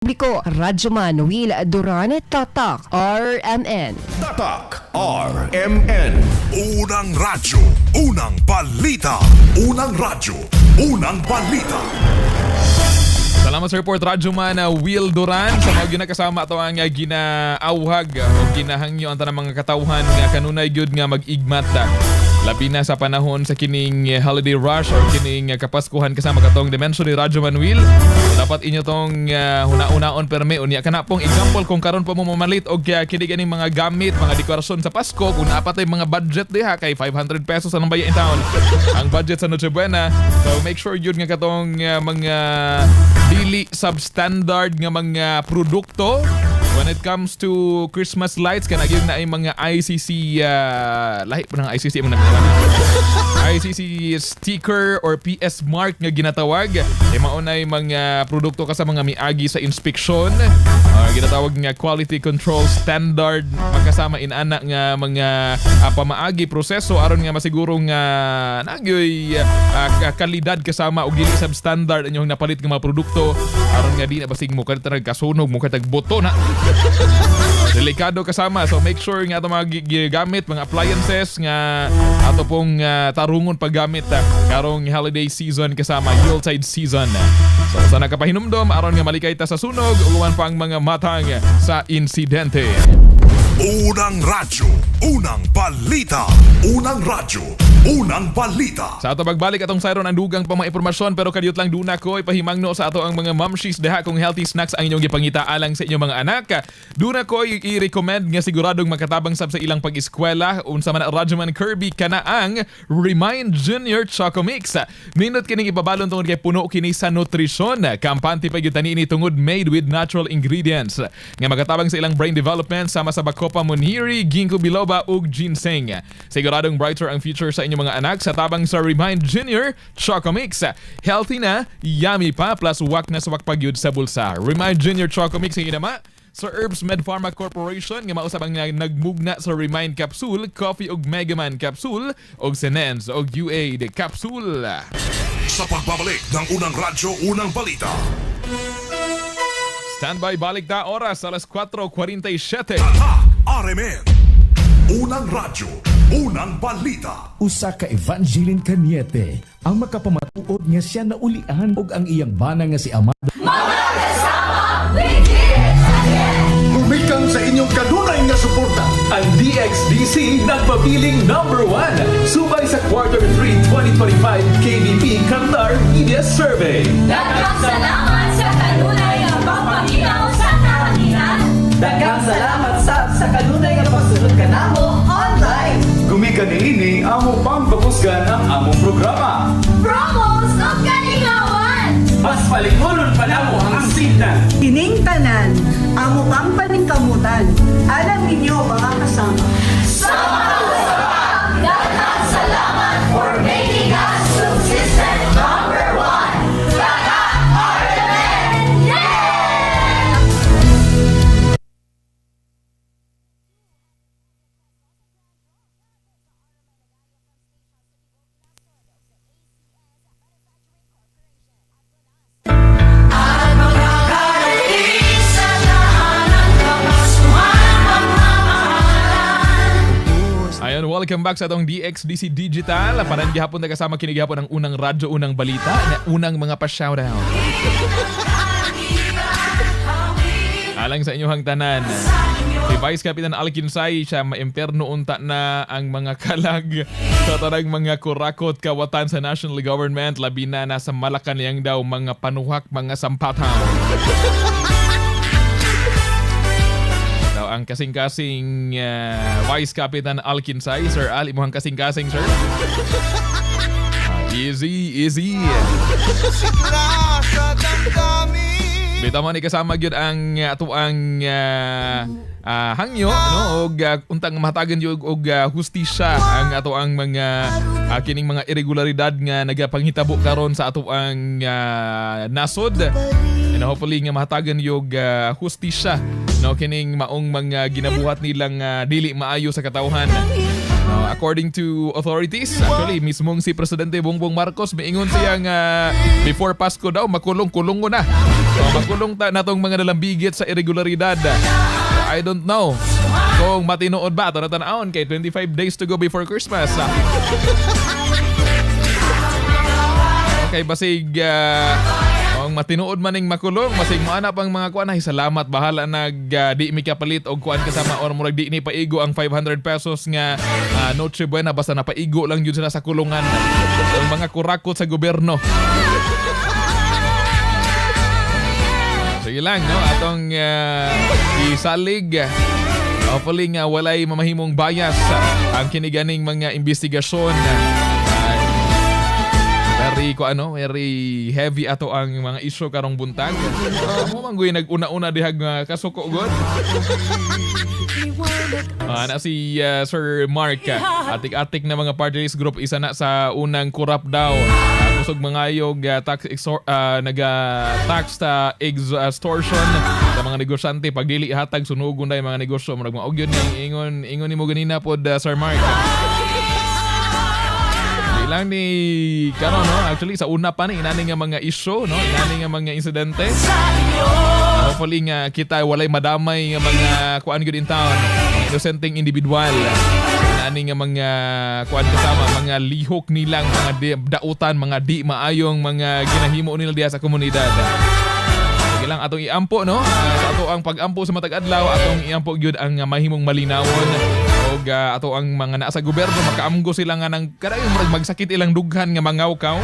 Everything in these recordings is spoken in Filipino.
Publiko, Radyoman Will Duran, Tatak, RMN. Tatak RMN. Unang radyo, unang balita. Unang radyo, unang balita. Salamat sa report Radyo Man uh, Will Duran sa mga ginakasama ato ang uh, ginaawhag uh, o ginahangyo ang tanang mga katawhan nga kanunay gyud nga mag-igmat uh, labi na sa panahon sa kining holiday rush or kining uh, kapaskuhan kasama katong dimensyon ni Radyo Man Will so, dapat inyo tong uh, huna-unaon perme. Unya kana pong example kung karon pa mo mamalit og uh, kini ganing mga gamit mga dekorasyon sa Pasko. Kung napatay mga budget diha kay 500 pesos anong bayan in town ang budget sa Noche Buena so make sure yun nga katong uh, mga dili substandard nga mga produkto when it comes to Christmas lights kana gyud na ay mga ICC uh, lahi pa ng ICC mo na ICC sticker or PS mark nga ginatawag. Ay maunay mga produkto ka sa mga miagi sa inspeksyon. Uh, ginatawag nga quality control standard magkasama inana nga mga uh, pamaagi proseso. Aron nga masiguro nga nagyoy uh, kalidad kasama og dili substandard inyong napalit nga mga produkto. Aron nga di na basig mo kadto kasunog mo katag boto na delikado kasama. So make sure nga ato mga gigamit mga appliances nga ato pong ah, tarungon paggamit uh, karong holiday season kasama Yuletide season. So sa nakapahinumdom aron nga malikay ta sa sunog uluan pa ang mga matang sa insidente Unang radyo, unang balita. Unang radyo, unang balita. Sa ato pagbalik atong sayron ang dugang pa mga impormasyon pero kadiyot lang duna ko ipahimangno sa ato ang mga mamshis deha kung healthy snacks ang inyong gipangita alang sa inyong mga anak. Duna ko i-recommend nga siguradong makatabang sab sa ilang pag-eskwela unsa man Rajaman Kirby kana ang Remind Junior Choco Mix. Nindot kining ibabalon tungod kay puno kini sa nutrisyon. Kampante pa gyud tani ini tungod made with natural ingredients nga magatabang sa ilang brain development sama sa Bacopa Monhiri, Ginkgo biloba ug ginseng. Siguradong brighter ang future sa inyong mga anak sa tabang sa Remind Junior Choco Mix. Healthy na, yummy pa, plus wak na swak pagyud sa bulsa. Remind Junior Choco Mix ang inama sa Herbs Med Pharma Corporation nga mausab ang nagmugna sa Remind Capsule, Coffee ug Megaman Capsule ug Senens ug UA de Capsule. Sa pagbabalik ng unang radyo, unang balita. Standby balik ta oras alas 4.47. Tatak RMN. Unang radyo, unang balita. usa ka Evangeline Cañete ang makapamatuod nga siya na ulian og ang iyang bana nga si Amado Kumikang sa inyong kanunay nga suporta. Ang DXDC nagpapiling number one. Subay sa Quarter 3 2025 KBP Qatar Media Survey. Daghang salamat sa kanunay Daghang salamat sa sa kanunay nga pagsunod kanamo online. Gumika niini amo pang babusgan ang among programa. Promos o kalingawan. Mas palingunon pa namo ang sinta. Kining tanan, amo pang paningkamutan. Alam ninyo mga kasama. Welcome back sa atong DXDC Digital. Panan gihapon kasama kini gihapon ang unang radyo, unang balita, na unang mga pa-shoutout. Alang sa inyong tanan. Si Vice Capitan Alkinsay siya maimperno unta na ang mga kalag sa tarang mga kurakot kawatan sa national government labi na nasa Malacanang daw mga panuhak mga sampatang. Ang kasing-kasing ah, Vice Capitan Alkinsay. Sir Al, imuhang kasing-kasing, sir. Ah, easy, easy. Bita mo ni kasama gyud ang uh, ato ang ah, ah, hangyo no og ah, untang mahatagan gyud og ah, hustisya ang ato ang mga ah, kining mga irregularidad nga nagapanghitabo karon sa ato ang ah, nasod and hopefully nga mahatagan yung ah, hustisya no kining maong mga ginabuhat nilang ah, dili maayo sa katawhan No, according to authorities, actually mismong si Presidente Bongbong Marcos miingon siya nga before Pasko daw makulong-kulong na. So, makulong ta natong mga nalambigit sa irregularidad. I don't know kung matinood ba ito natanahon kay 25 days to go before Christmas. Okay, basig uh, ang matinood maning makulong, basig mo ana pang mga kuan ay salamat bahala nag ah, di mi kapalit og kuan kasama or murag di ni paigo ang 500 pesos nga ah, Noche Buena basta napaigo lang yun sila sa kulungan. Ang mga kurakot sa gobyerno. Sige lang, no? Atong uh, isalig. Hopefully nga walay mamahimong bias ang kiniganing mga investigasyon. Ah, very ko ano, very heavy ato ang mga issue karong buntag. Uh, mo man gyud nag-una-una dihag nga kasuko god. Ah, na si uh, Sir Mark, ah, atik-atik na mga party list group isa na sa unang kurap daw. Uh, kusog mangayog uh, tax exor- ah, naga tax ta extortion sa mga negosyante pag dili hatag sunugon yung mga negosyo murag mga og yun ni ingon ingon nimo ganina pod uh, Sir Mark. Lang ni karon no? Actually sa una pa ni inani nga mga issue no? Inani nga mga insidente. Hopefully nga kita walay madamay nga mga kuan gyud in town. Innocenteng individual. Inani nga mga kuan kasama mga lihok nilang mga di, dautan mga di maayong mga ginahimo nila diha sa komunidad. Sige lang atong iampo no? Sa ato ang pag-ampo sa matag adlaw atong iampo gyud ang ah, mahimong malinawon og ah, ato ang mga naa sa gobyerno makaamgo sila nga nang kadayon murag magsakit ilang dughan nga mangawkaw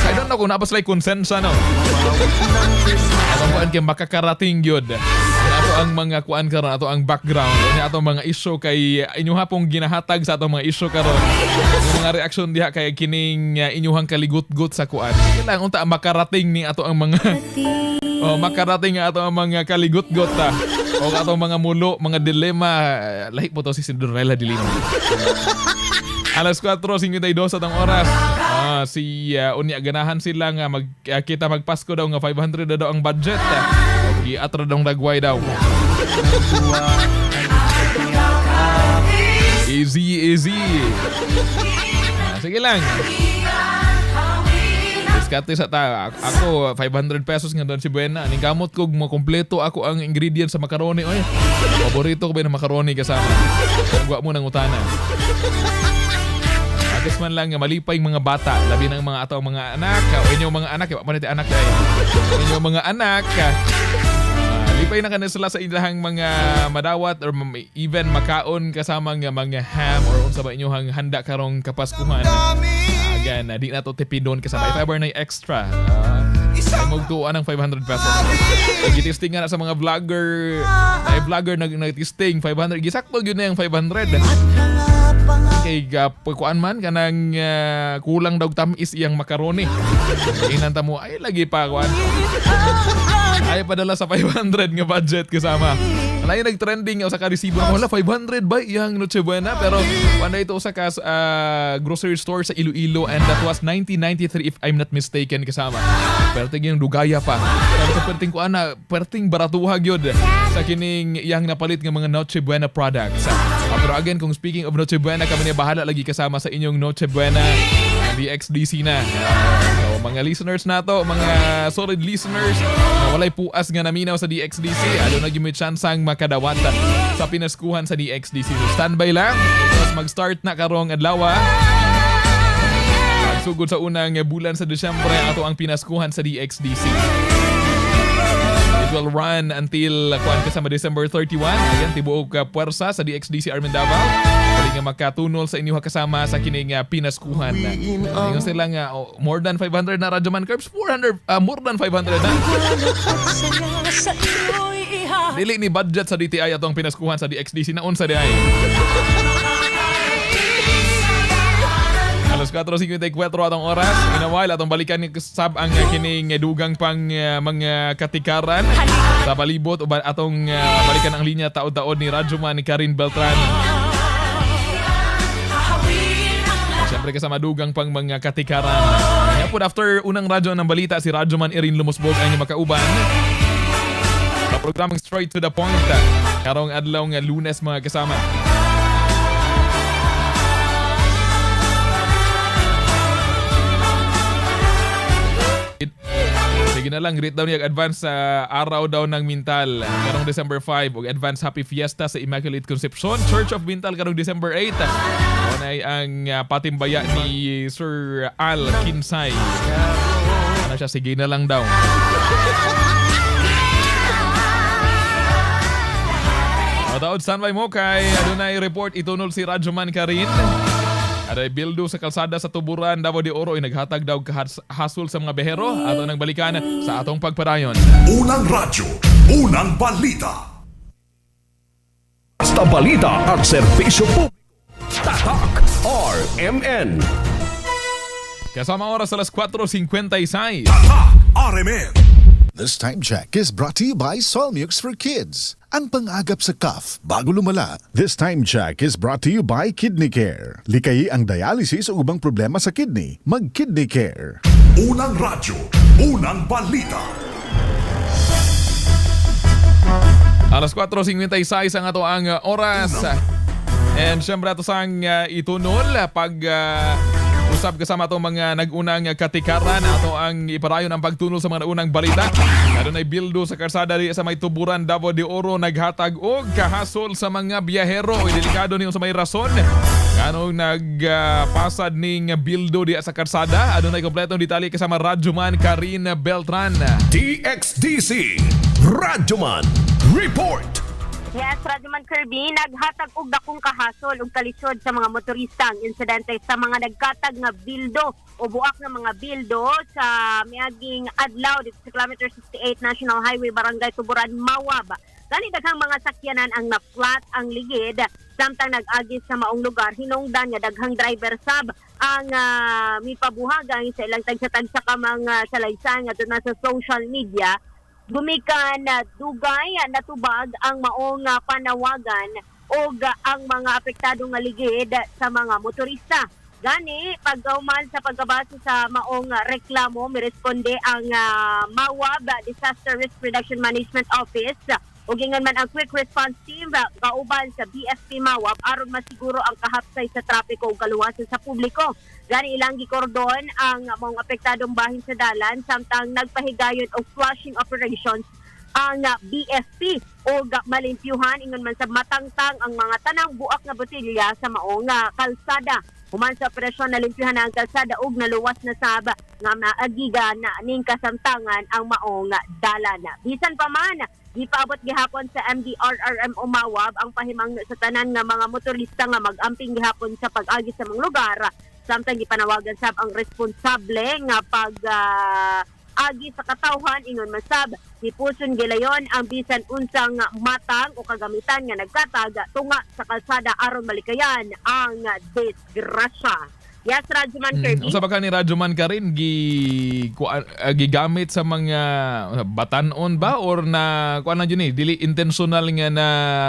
I don't know kung napas like konsensya no? Atong kuan kay makakarating gyud. Ato ang mga kuan karon ato ang background. Ni ato mga issue kay inyo hapong ginahatag sa ato mga issue karon mga reaction diha kay kining uh, inyuhang kaligut-gut sa kuan. Lang unta makarating ni ato ang mga oh makarating nga ato ang mga kaligut-gut ta o ato mga mulo mga dilema uh, lahi po to si Cinderella dilema Alas 4.52 atong oras. Ah, si uh, unya ganahan sila nga mag ah, kita magpasko daw nga 500 na daw ang budget. Uh, og atra daw dagway daw. Easy, easy. Ah, sige lang. Diskarte sa ta. Ako, 500 pesos nga doon si Buena. Ning gamot ko, mo kompleto ako ang ingredients sa macaroni. Oy, paborito ko ba ng macaroni kasama. Gwa mo ng utana. Agos man lang nga malipay mga bata, labi ng mga ato mga anak, o inyong mga anak, wa man iti anak dai. Inyong mga anak, ah, lipay na kanila sila sa ilahang mga madawat or even makaon kasama nga mga ham or unsa ba inyong handa karong kapaskuhan. Again, ah, di na to tipidon kasama. If ever na extra, uh, ay magtuan ng 500 pesos. Nag-testing nga na sa mga vlogger, ay vlogger nag nag-testing 500. Gisakto yun na yung 500 kay uh, kuan man kanang ah, kulang daw tamis iyang macaroni. Ingnan ta mo ay lagi pa kuan. Ay padala sa 500 nga budget kasama. Lain nag-trending sa ka-resibo mo wala 500 ba iyang Noche Buena pero wala ito sa kas ah, grocery store sa Iloilo and that was 1993 if I'm not mistaken kasama. Perting yung dugaya pa. Pero sa perting kuan na perting baratuhag yun sa kining iyang napalit nga mga Noche Buena products. Ah, pero again, kung speaking of Noche Buena, kami na bahala lagi kasama sa inyong Noche Buena DXDC na. So, mga listeners na to, mga solid listeners na walay puas nga naminaw sa DXDC, ano na may chance ang makadawat sa pinaskuhan sa DXDC. So, standby lang. Tapos mag-start na karong adlaw. ah. Magsugod sa unang bulan sa Desyembre, ato ang pinaskuhan sa DXDC. It will run until kuan kasama December 31. Ayan, tibuok ka puwersa sa DXDC Armin Davao. Pwede nga makatunol sa inyo kasama sa kining uh, pinaskuhan. Ngayon sila nga, oh, more than 500 na Radyoman Curbs. 400, ah, more than 500 na. Dili ni budget sa DTI atong pinaskuhan sa DXDC na unsa di ay. Alas 4.54 atong oras. In a while, atong balikan ni sab ang uh, kining uh, dugang pang uh, mga katikaran sa palibot atong uh, balikan ang linya taod-taod ni Radyoman ni Karin Beltran. Siyempre kasama dugang pang mga katikaran. Kaya po after unang radyo ng balita, si Radyoman Erin Lumusbog ang makauban. Sa programang Straight to the Point, karong adlaw nga lunes mga kasama. Sige na lang, greet daw niya advance sa araw daw ng Mintal karong December 5 ug advance happy fiesta sa Immaculate Conception Church of Mintal karong December 8. Mao na ang uh, patimbaya ni Sir Al Kinsay. Ano siya, sige na lang daw. Mataod standby mo kay adunay report itunol si Radyoman Karin. Aday bildo sa kalsada sa Tuburan, Davao de Oro ay naghatag daw kahasol sa mga behero ato nang balikan sa atong pagpadayon. Unang radyo, unang balita. Basta balita at serbisyo po. Tatak RMN. Kasama oras alas 4.56. Tatak RMN. This time check is brought to you by Solmux for Kids. Ang pang-agap sa cough bago lumala. This time check is brought to you by Kidney Care. Likayi ang dialysis o ubang problema sa kidney. Mag-Kidney Care. Unang radyo, unang balita. Alas 4.56 ang ato ang oras. And syempre ato sang uh, itunol pag uh, usap kasama atong mga nagunang katikaran ato ang iparayon ang pagtunol sa mga naunang balita. Meron ay bildo sa karsada di sa may tuburan Davao de Oro naghatag og kahasol sa mga biyahero. O delikado niyo sa may rason. Ganong nagpasad ning bildo di sa karsada. Adunay kompletong detalye kasama Radyoman Karin Beltran. DXDC Radyoman Report. Yes, Radyoman Kirby, naghatag og dakong kahasol ug kalisod sa mga motorista ang insidente sa mga nagkatag nga bildo o buak nga mga bildo sa miaging adlaw dito sa kilometer 68 National Highway Barangay Tuburan, Mawab. Gani daghang mga sakyanan ang na-flat ang ligid samtang nag-agi sa maong lugar hinungdan nga daghang driver sab ang uh, mipabuhagan sa ilang tagsa-tagsa ka mga salaysay nga na sa social media gumikan na dugay na tubag ang maong ah, panawagan o ang mga apektado nga ligid sa mga motorista. Gani, pagkauman sa pagkabase sa maong reklamo, miresponde ang ah, MAWAB, Disaster Risk Reduction Management Office, o gingan man ang quick response team ah, kauban sa BFP MAWAB aron masiguro ang kahapsay sa trapiko ug kaluwasan sa publiko. Gani ilang gikordon ang mga apektadong bahin sa dalan samtang nagpahigayon og flushing operations ang BFP o malimpyuhan ingon man sa matangtang ang mga tanang buak nga botelya sa maong nga kalsada. Human sa operasyon na limpyuhan na ang kalsada ug naluwas na sab nga maagiga na ning kasamtangan ang maong nga dalan. Bisan pa man gipaabot gihapon sa MDRRM Umawab ang pahimang sa tanan nga mga motorista nga mag-amping gihapon sa pag-agi sa mga lugar samtang gipanawagan sab ang responsable nga pag ah, agi sa katawhan ingon man sab hipuson gilayon ang bisan unsang matang o kagamitan nga nagkatag tunga sa kalsada aron malikayan ang disgrasya. Yes, Radyoman Kirby. Usa ba ka ni Radyoman ka rin gi kuan- ah, gigamit sa mga uh, batanon ba or na kuan na yun eh dili intentional nga na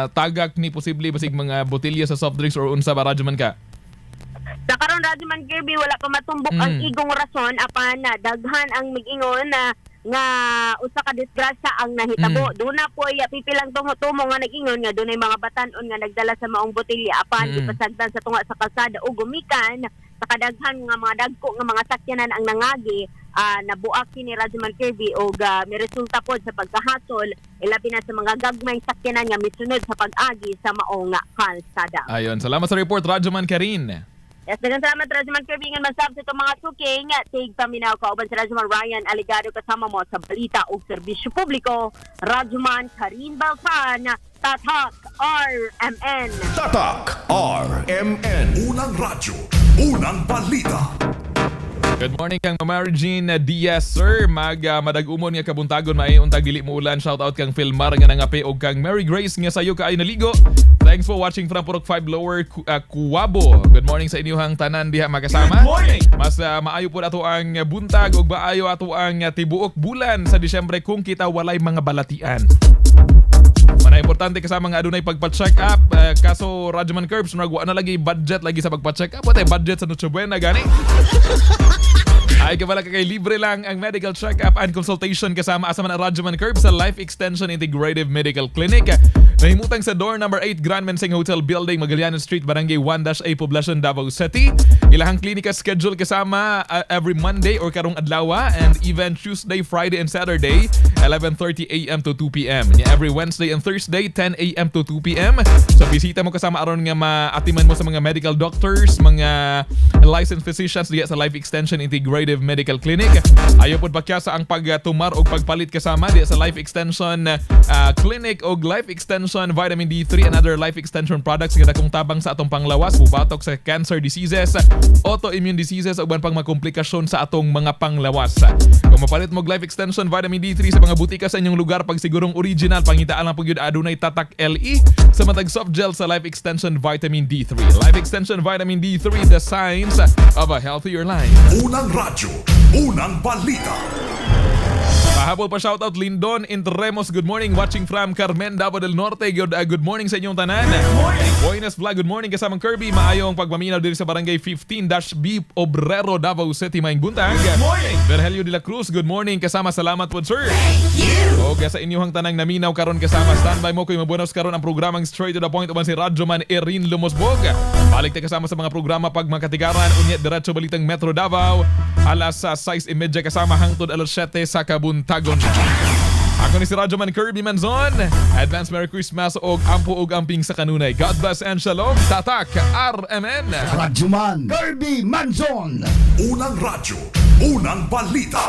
tagak ni posible basig mga botelya sa soft drinks or unsa ba Radyoman ka? Sa karon Radyoman Kirby wala pa matumbok Mm. ang igong rason apan na daghan ang migingon na nga usa ka disgrasya ang nahitabo. Mm. Doon na po ay pipilang tumo-tumo nga nagingon nga dunay mga batanon nga nagdala sa maong botelya apan Mm. ipasagdan sa tunga sa kalsada o gumikan sa kadaghan nga mga dagko nga mga sakyanan ang nangagi ah, nabuak kini Radyoman Kirby o uh, may resulta po sa pagkahasol ilabi na sa mga gagmayng sakyanan nga misunod sa pag-agi sa maong kalsada. Ayon, salamat sa report Radyoman Karin. Yes, dagang salamat Radyoman Kirby nga masab sa mga suking tig paminaw kauban sa Radyoman Ryan Aligado kasama mo sa balita o serbisyo publiko Radyoman Karin Balkan Tatak RMN Tatak RMN. Unang radyo, unang balita. Good morning kang Mary Jean Diaz sir. Mag uh, madag-umon nga kabuntagon may untag dili mo ulan. Shout out kang Filmar nga nangapi og kang Mary Grace nga sayo kaay naligo. Thanks for watching from Purok 5 Lower uh, Kuwabo. Good morning sa inyong tanan diha makasama. Good morning! Mas uh, maayo po ato ang buntag ug maayo ato ang tibuok bulan sa Disyembre kung kita walay mga balatian. Importante kasama nga adunay pagpa-check up uh, kaso Radyoman Curbs nagwa na lagi budget lagi sa pagpa-check up. What budget sa Noche Buena gani? Ay kabala ka kay libre lang ang medical check-up and consultation kasama asa man Radyoman Curb sa Life Extension Integrative Medical Clinic. Nahimutang sa door number 8 Grand Mensing Hotel Building, Magallanes Street, Barangay 1-A, Poblacion, Davao City. Ilahang klinika schedule kasama uh, every Monday or karong adlaw and even Tuesday, Friday, and Saturday, 11.30 a.m. to 2 p.m. Every Wednesday and Thursday, 10 a.m. to 2 p.m. So bisita mo kasama aron nga maatiman mo sa mga medical doctors, mga licensed physicians diya sa Life Extension Integrative Medical Clinic. Ayaw pod bakya sa ang pagtumar o pagpalit kasama diya sa Life Extension uh, Clinic o Life Extension Vitamin D3 and other life extension products nga dakong tabang sa atong panglawas, bubatok sa cancer diseases, autoimmune diseases ug pang mga komplikasyon sa atong mga panglawas. Kung mapalit mo og Life Extension Vitamin D3 sa mga butika sa inyong lugar pag sigurong original pangitaan lang pag adunay tatak LE sa matag soft gel sa Life Extension Vitamin D3. Life Extension Vitamin D3 the signs of a healthier life. Unang radyo, unang balita. Pahabol pa shoutout Lindon Intremos. Good morning. Watching from Carmen, Davao del Norte. Good, uh, good morning sa inyong tanan. Good morning. Boynes Vlog. Good morning kasamang Kirby. Maayong pagmaminaw diri sa barangay 15-B Obrero, Davao City, Maing Buntag. Good morning. Virgelio de la Cruz. Good morning. Kasama salamat po sir. Thank you. O sa inyong tanang naminaw karon kasama standby mo kay mabunos karon ang programang Straight to the Point uban si Radyo Man Erin Lumosbog. Balik ta kasama sa mga programa pag makatigaran unya diretso balitang Metro Davao alas sa 6:30 kasama hangtod alas 7 sa Kabuntagon. Ako ni si Radyo Man Kirby Manzon. Advance Merry Christmas og ampo og amping sa kanunay. God bless and shalom. Tatak RMN. Radyoman Kirby Manzon! Unang radyo, unang balita.